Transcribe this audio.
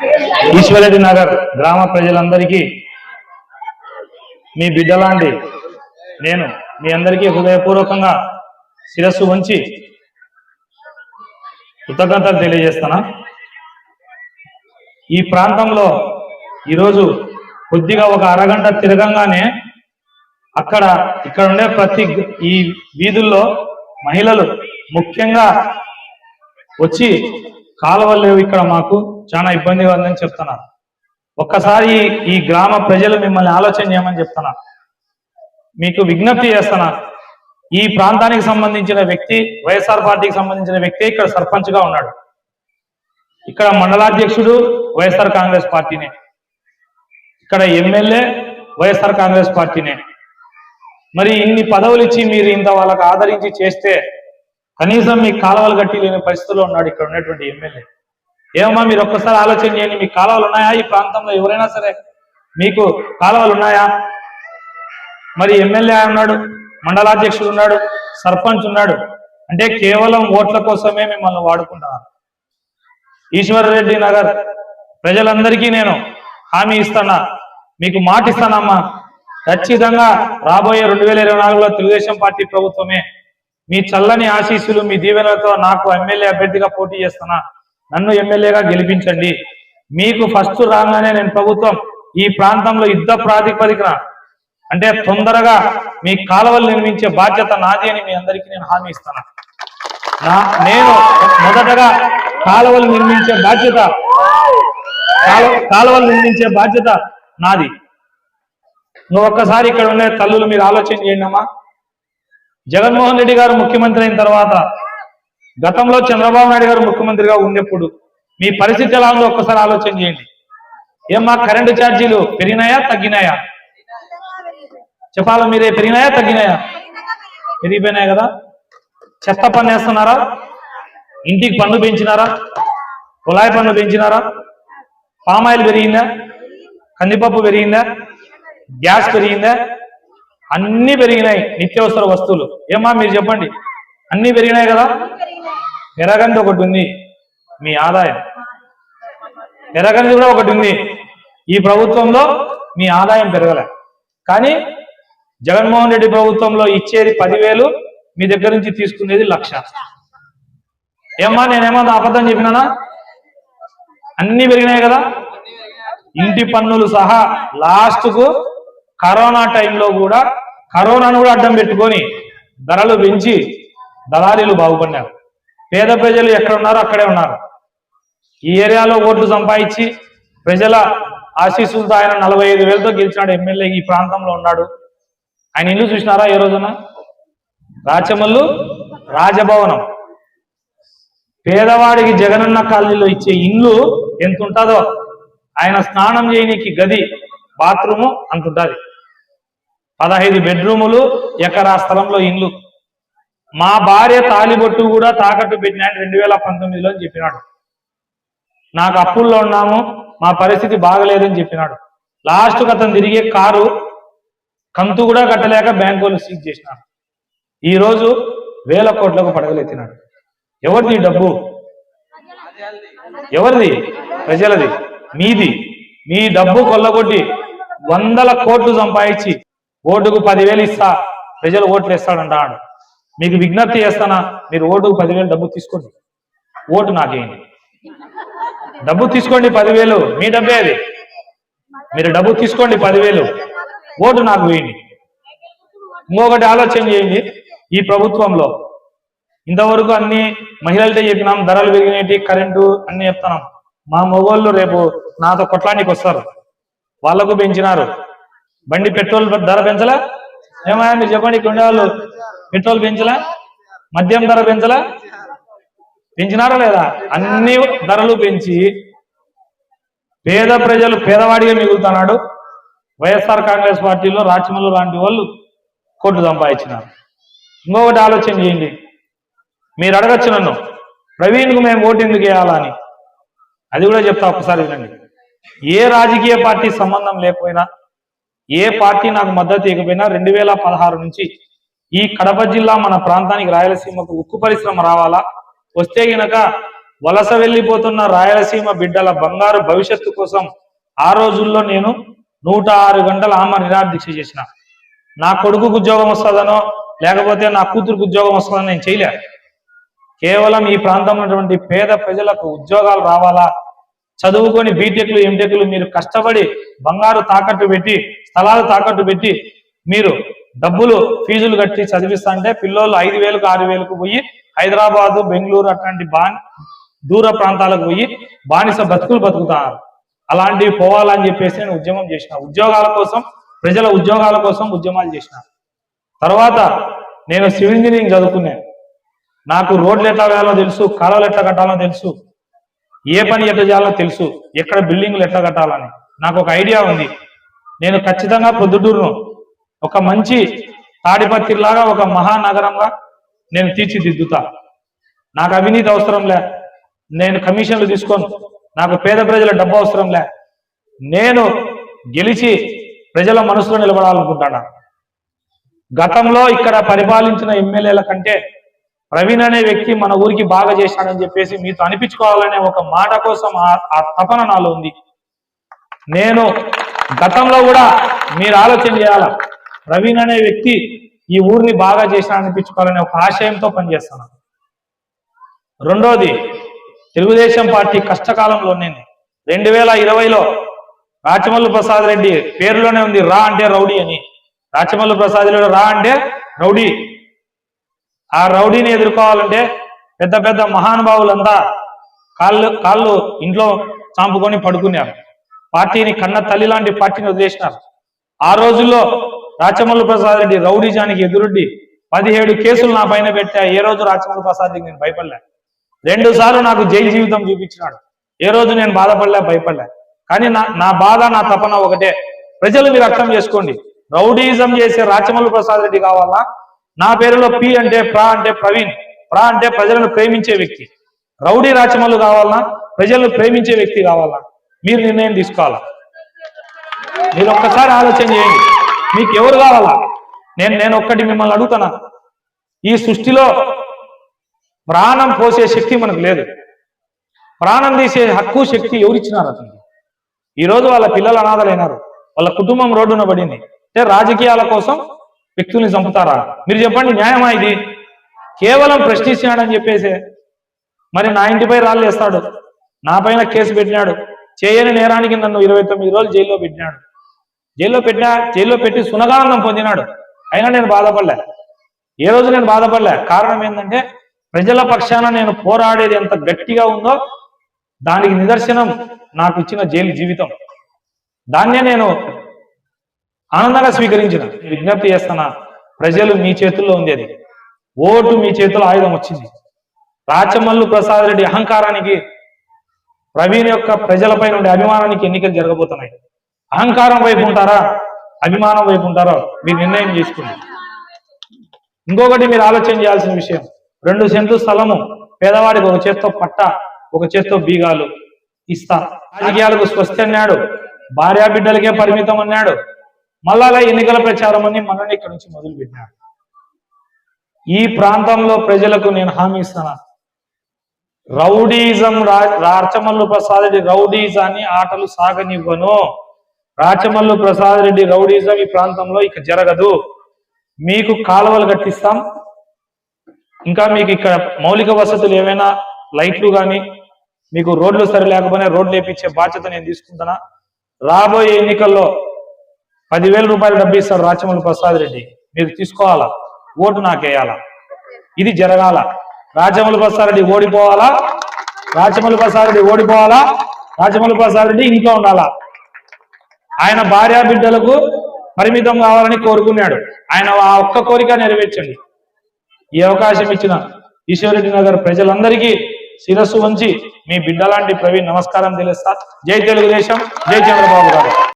ఈశ్వరెడ్డి నగర్ గ్రామ ప్రజలందరికీ మీ బిడ్డలాంటి నేను మీ అందరికీ హృదయపూర్వకంగా శిరస్సు ఉంచి కృతజ్ఞతలు తెలియజేస్తానా ఈ ప్రాంతంలో ఈరోజు కొద్దిగా ఒక అరగంట తిరగంగానే అక్కడ ఇక్కడ ఉండే ప్రతి ఈ వీధుల్లో మహిళలు ముఖ్యంగా వచ్చి కాలువలు లేవు ఇక్కడ మాకు. చాలా ఇబ్బందిగా ఉందని చెప్తున్నాను ఒక్కసారి ఈ- గ్రామ ప్రజలు మిమ్మల్ని ఆలోచన చేయమని చెప్తున్నా. మీకు విజ్ఞప్తి చేస్తున్నా. ఈ ప్రాంతానికి సంబంధించిన వ్యక్తి వైఎస్ఆర్ పార్టీకి సంబంధించిన వ్యక్తి ఇక్కడ సర్పంచ్గా ఉన్నాడు. ఇక్కడ మండలాధ్యక్షుడు వైఎస్ఆర్ కాంగ్రెస్ పార్టీనే. ఇక్కడ ఎమ్మెల్యే వైఎస్ఆర్ కాంగ్రెస్ పార్టీనే. మరి ఇన్ని పదవులు ఇచ్చి మీరు ఇంత వాళ్ళకు ఆదరించి చేస్తే కనీసం మీ కాలువలు గట్టి లేని పరిస్థితుల్లో ఉన్నాడు ఇక్కడ ఉన్నటువంటి ఎమ్మెల్యే. ఏమమ్మా మీరు ఒక్కసారి ఆలోచన చేయండి మీ కాలువలు ఉన్నాయా? ఈ ప్రాంతంలో ఎవరైనా సరే మీకు కాలువలు ఉన్నాయా? మరి ఎమ్మెల్యే ఉన్నాడు మండలాధ్యక్షుడు ఉన్నాడు సర్పంచ్ ఉన్నాడు. అంటే కేవలం ఓట్ల కోసమే మిమ్మల్ని వాడుకుంటున్నారు. ఈశ్వరరెడ్డి నగర్ ప్రజలందరికీ నేను హామీ ఇస్తానా? మీకు మాట ఇస్తానమ్మా. ఖచ్చితంగా రాబోయే రెండు వేల ఇరవై నాలుగులో తెలుగుదేశం పార్టీ ప్రభుత్వమే మీ చల్లని ఆశీస్సులు మీ దీవెనలతో నాకు ఎమ్మెల్యే అభ్యర్థిగా పోటీ చేస్తున్నా. నన్ను ఎమ్మెల్యేగా గెలిపించండి. మీకు ఫస్ట్ రాగానే నేను ప్రభుత్వం ఈ ప్రాంతంలో యుద్ధ ప్రాతిపదికన అంటే తొందరగా మీ కాలువలు నిర్మించే బాధ్యత నాది అని మీ అందరికీ నేను హామీ ఇస్తాను. నా నేను మొదటగా కాలువలు నిర్మించే బాధ్యత కాలువలు నిర్మించే బాధ్యత నాది. నువ్వు ఒక్కసారి ఇక్కడ ఉండే తల్లులు మీరు ఆలోచన చేయండి అమ్మా. జగన్మోహన్ రెడ్డి గారు ముఖ్యమంత్రి అయిన తర్వాత గతంలో చంద్రబాబు నాయుడు గారు ముఖ్యమంత్రిగా ఉన్నప్పుడు మీ పరిస్థితి ఎలా ఉందో ఒక్కసారి ఆలోచన చేయండి. ఏమ్మా కరెంటు ఛార్జీలు పెరిగినాయా తగ్గినాయా? చెప్పాలా మీరే పెరిగినాయా తగ్గినాయా? పెరిగిపోయినాయి కదా. చెత్త పన్ను వేస్తున్నారా? ఇంటికి పన్ను పెంచినారా? కుళాయి పన్ను పెంచినారా? పామాయిల్ పెరిగిందా? కందిపప్పు పెరిగిందా? గ్యాస్ పెరిగిందా? అన్నీ పెరిగినాయి నిత్యావసర వస్తువులు. ఏమా మీరు చెప్పండి. అన్నీ పెరిగినాయి కదా. పెరగంది ఒకటి ఉంది. మీ ఆదాయం. పెరగనిది కూడా ఒకటి ఉంది. ఈ ప్రభుత్వంలో మీ ఆదాయం పెరగలే. కానీ జగన్మోహన్ రెడ్డి ప్రభుత్వంలో ఇచ్చేది పదివేలు మీ దగ్గర నుంచి తీసుకునేది లక్ష. ఏమ్మా నేనేమన్నా అబద్ధం చెప్పినానా? అన్ని పెరిగినాయి కదా. ఇంటి పన్నులు సహా లాస్ట్కు కరోనా టైంలో కూడా కరోనాను కూడా అడ్డం పెట్టుకొని ధరలు పెంచి దళారీలు బాగుపడినారు. పేద ప్రజలు ఎక్కడ ఉన్నారో అక్కడే ఉన్నారు. ఈ ఏరియాలో ఓట్లు సంపాదించి ప్రజల ఆశీస్సులతో ఆయన నలభై ఐదు వేలతో గెలిచినాడు ఎమ్మెల్యే ఈ ప్రాంతంలో ఉన్నాడు. ఆయన ఇల్లు చూసినారా ఏ రోజున? రాచమల్లు రాజభవనం. పేదవాడికి జగనన్న కాలనీలో ఇచ్చే ఇల్లు ఎంత ఉంటుందో ఆయన స్నానం చేయనికి గది బాత్రూము అంత ఉంటుంది పదహైదు బెడ్రూములు ఎకరా స్థలంలో ఇల్లు మా భార్య తాలిబొట్టు కూడా తాకట్టు పెట్టినాడు రెండు వేల పంతొమ్మిదిలో అని చెప్పినాడు. నాకు అప్పుల్లో ఉన్నాము మా పరిస్థితి బాగలేదని చెప్పినాడు. లాస్ట్ అతను తిరిగే కారు కంతు కూడా కట్టలేక బ్యాంకు వాళ్ళు సీజ్ చేసినారు ఈరోజు వేల కోట్లకు పడగలెత్తినాడు ఎవరిది డబ్బు? ఎవరిది? ప్రజలది. మీది. మీ డబ్బు కొల్లగొట్టి వందల కోట్లు సంపాదించి ఓటుకు పదివేలు ఇస్తా ప్రజలు ఓట్లు వేస్తాడంటాడు. మీకు విజ్ఞప్తి చేస్తానా? మీరు ఓటుకు పదివేలు డబ్బు తీసుకోండి. ఓటు నాకేయండి. డబ్బు తీసుకోండి పదివేలు. మీ డబ్బే అది. మీరు డబ్బు తీసుకోండి పదివేలు. ఓటు నాకు వేయండి. ఇంకొకటి ఆలోచన చేయండి. ఈ ప్రభుత్వంలో ఇంతవరకు అన్ని మహిళలతో చెప్పినాం. ధరలు పెరిగినవి కరెంటు అన్ని చెప్తున్నాం. మా మొగోళ్ళు రేపు నాతో కొట్లానికి వస్తారు. వాళ్ళకు పెంచినారు. బండి పెట్రోల్ ధర పెంచలే? ఏమయ్యా మీరు చెప్పండి ఇక్కడ పెట్రోల్ పెంచలా? మద్యం ధర పెంచలా? పెంచినారా లేదా? అన్ని ధరలు పెంచి పేద ప్రజలు పేదవాడిగా మిగులుతున్నాడు. వైఎస్ఆర్ కాంగ్రెస్ పార్టీలో రాచమల్లు లాంటి వాళ్ళు కోట్లు సంపాదించినారు. ఇంకొకటి ఆలోచన చేయండి. మీరు అడగచ్చు నన్ను. ప్రవీణ్కు మేము ఓటు ఎందుకు వేయాలని అది కూడా చెప్తా ఒకసారి వినండి. ఏ రాజకీయ పార్టీ సంబంధం లేకపోయినా ఏ పార్టీ నాకు మద్దతు ఇవ్వకపోయినా రెండు వేల పదహారు నుంచి ఈ కడప జిల్లా మన ప్రాంతానికి రాయలసీమకు ఉక్కు పరిశ్రమ రావాలా? వస్తే గనక వలస వెళ్ళిపోతున్న రాయలసీమ బిడ్డల బంగారు భవిష్యత్తు కోసం ఆ రోజుల్లో నేను నూట ఆరు గంటల ఆమె నిరాదీక్ష చేసిన. నా కొడుకుకు ఉద్యోగం వస్తుందనో లేకపోతే నా కూతురుకు ఉద్యోగం వస్తుందని నేను చేయలే. కేవలం ఈ ప్రాంతంలో ఉన్నటువంటి పేద ప్రజలకు ఉద్యోగాలు రావాలా? చదువుకొని బీటెక్లు ఎంటెక్లు మీరు కష్టపడి బంగారు తాకట్టు పెట్టి స్థలాలు తాకట్టు పెట్టి మీరు డబ్బులు ఫీజులు కట్టి చదివిస్తుంటే పిల్లోళ్ళు ఐదు వేలకు ఆరు వేలకు పోయి హైదరాబాదు బెంగళూరు అట్లాంటి బా దూర ప్రాంతాలకు పోయి బానిస బతుకులు బతుకుతారు. అలాంటివి పోవాలని చెప్పేసి నేను ఉద్యమం చేసిన. ఉద్యోగాల కోసం ప్రజల ఉద్యోగాల కోసం ఉద్యమాలు చేసిన. తర్వాత నేను సివిల్ ఇంజనీరింగ్ చదువుకున్నాను నాకు రోడ్లు ఎట్లా వేయాలో తెలుసు కాలువలు ఎట్లా కట్టాలో తెలుసు ఏ పని ఎట్లా చేయాలో తెలుసు ఎక్కడ బిల్డింగ్లు ఎట్లా కట్టాలని. నాకు ఒక ఐడియా ఉంది. నేను ఖచ్చితంగా పొద్దుటూరును ఒక మంచి తాడిపత్రిలాగా ఒక మహానగరంగా నేను తీర్చిదిద్దుతా. నాకు అవినీతి అవసరం లే. నేను కమిషన్లు తీసుకోను నాకు పేద ప్రజల డబ్బు అవసరం లే. నేను గెలిచి ప్రజల మనసులో నిలబడాలనుకుంటాను? గతంలో ఇక్కడ పరిపాలించిన ఎమ్మెల్యేల కంటే ప్రవీణ్ అనే వ్యక్తి మన ఊరికి బాగా చేశాడని చెప్పేసి మీతో అనిపించుకోవాలనే ఒక మాట కోసం ఆ- తపన నాలో ఉంది. నేను గతంలో కూడా మీరు ఆలోచన చేయాల? ప్రవీణ్ అనే వ్యక్తి ఈ ఊరిని బాగా చేసిన అనిపించుకోవాలనే ఒక ఆశయంతో పనిచేస్తున్నాను రెండోది తెలుగుదేశం పార్టీ కష్టకాలంలో నేను రెండు వేల ఇరవైలో రాచమల్లు ప్రసాద్ రెడ్డి పేరులోనే ఉంది రా అంటే రౌడీ అని. రాచమల్లు ప్రసాద్ రెడ్డి రా అంటే రౌడీ. ఆ రౌడీని ఎదుర్కోవాలంటే పెద్ద పెద్ద మహానుభావులంతా కాళ్ళు కాళ్ళు ఇంట్లో చాంపుకొని పడుకున్నారు. పార్టీని కన్న తల్లి లాంటి పార్టీని వదిలేసినారు. ఆ రోజుల్లో రాచమల్లు ప్రసాద్ రెడ్డి రౌడీజానికి ఎదురుడ్డి పదిహేడు కేసులు నా పైన పెట్టా. ఏ రోజు రాచమల్లు ప్రసాద్ రెడ్డి నేను భయపడలే. రెండు సార్లు నాకు జైలు జీవితం చూపించినాడు. ఏ రోజు నేను బాధపడలే భయపడలే. కానీ నా నా బాధ నా తపన ఒకటే. ప్రజలు మీరు అర్థం చేసుకోండి. రౌడీజం చేసే రాచమల్లు ప్రసాద్ రెడ్డి కావాలా? నా పేరులో పి అంటే ప్రా అంటే ప్రవీణ్. ప్రా అంటే ప్రజలను ప్రేమించే వ్యక్తి. రౌడీ రాచమల్లు కావాలన్నా ప్రజలను ప్రేమించే వ్యక్తి కావాలా? మీరు నిర్ణయం తీసుకోవాలా? మీరు ఒక్కసారి ఆలోచన చేయండి. మీకు ఎవరు కావాలా? నేను నేను ఒక్కటి మిమ్మల్ని అడుగుతానా? ఈ సృష్టిలో ప్రాణం పోసే శక్తి మనకు లేదు. ప్రాణం తీసే హక్కు శక్తి ఎవరిచ్చినారు అతనికి? ఈరోజు వాళ్ళ పిల్లలు అనాథలైనారు. వాళ్ళ కుటుంబం రోడ్డున పడింది. అంటే రాజకీయాల కోసం వ్యక్తుల్ని చంపుతారా? మీరు చెప్పండి న్యాయమా ఇది? కేవలం ప్రశ్నించినాడని చెప్పేసి. మరి నా ఇంటిపై రాళ్ళు వేస్తాడు. నా పైన కేసు పెట్టినాడు. చేయని నేరానికి నన్ను ఇరవై తొమ్మిది రోజులు జైల్లో పెట్టినాడు. జైల్లో పెట్టా జైల్లో పెట్టి సునగానందం పొందినాడు. అయినా నేను బాధపడలే. ఏ రోజు నేను బాధపడలే? కారణం ఏంటంటే ప్రజల పక్షాన నేను పోరాడేది ఎంత గట్టిగా ఉందో దానికి నిదర్శనం నాకు ఇచ్చిన జైలు జీవితం. దాన్నే నేను ఆనందంగా స్వీకరించిన. విజ్ఞప్తి చేస్తున్నా ప్రజలు మీ చేతుల్లో ఉంది అది ఓటు మీ చేతిలో ఆయుధం వచ్చింది. రాచమల్లు ప్రసాద్ రెడ్డి అహంకారానికి ప్రవీణ్ యొక్క ప్రజలపై నుండి అభిమానానికి ఎన్నికలు జరగబోతున్నాయి. అహంకారం వైపు ఉంటారా? అభిమానం వైపు ఉంటారో? మీరు నిర్ణయం చేసుకోండి. ఇంకొకటి మీరు ఆలోచన చేయాల్సిన విషయం. రెండు సెంట్లు స్థలము. పేదవాడికి ఒక చేత్తో పట్ట ఒక చేత్తో బీగాలు ఇస్తా. రాజకీయాలకు స్వస్తి అన్నాడు. భార్యా బిడ్డలకే పరిమితం అన్నాడు. మళ్ళా ఎన్నికల ప్రచారం అని మనల్ని ఇక్కడ నుంచి మొదలు ఈ ప్రాంతంలో ప్రజలకు నేను హామీ ఇస్తాను? రౌడీజం రా- రాచమల్లు ప్రసాద్ రౌడీజాన్ని ఆటలు సాగనివ్వను. రాచమల్లు ప్రసాద్ రెడ్డి రౌడీజం ఈ ప్రాంతంలో ఇక జరగదు. మీకు కాలువలు కట్టిస్తాం. ఇంకా మీకు ఇక్కడ మౌలిక వసతులు ఏమైనా లైట్లు కానీ మీకు రోడ్లు సరి లేకపోయినా రోడ్లు వేపించే బాధ్యత నేను తీసుకుంటున్నా. రాబోయే ఎన్నికల్లో పదివేల రూపాయలు డబ్బు ఇస్తాడు రాచమల్లి ప్రసాద్ రెడ్డి. మీరు తీసుకోవాలా? ఓటు నాకేయాలా ఇది జరగాల. రాచమల్లి ప్రసాద్ రెడ్డి ఓడిపోవాలా? రాచమల్లి ప్రసాద్ రెడ్డి ఓడిపోవాలా? రాచమల్లి ప్రసాద్ రెడ్డి ఇంట్లో ఉండాలా? ఆయన భార్యా బిడ్డలకు పరిమితం కావాలని కోరుకున్నాడు. ఆయన ఆ ఒక్క కోరిక నెరవేర్చండి. ఈ అవకాశం ఇచ్చిన ఈశ్వరెడ్డి నగర్ ప్రజలందరికీ శిరస్సు వంచి మీ బిడ్డ లాంటి ప్రవీణ్ నమస్కారం తెలుస్తా. జై తెలుగుదేశం జై చంద్రబాబు గారు.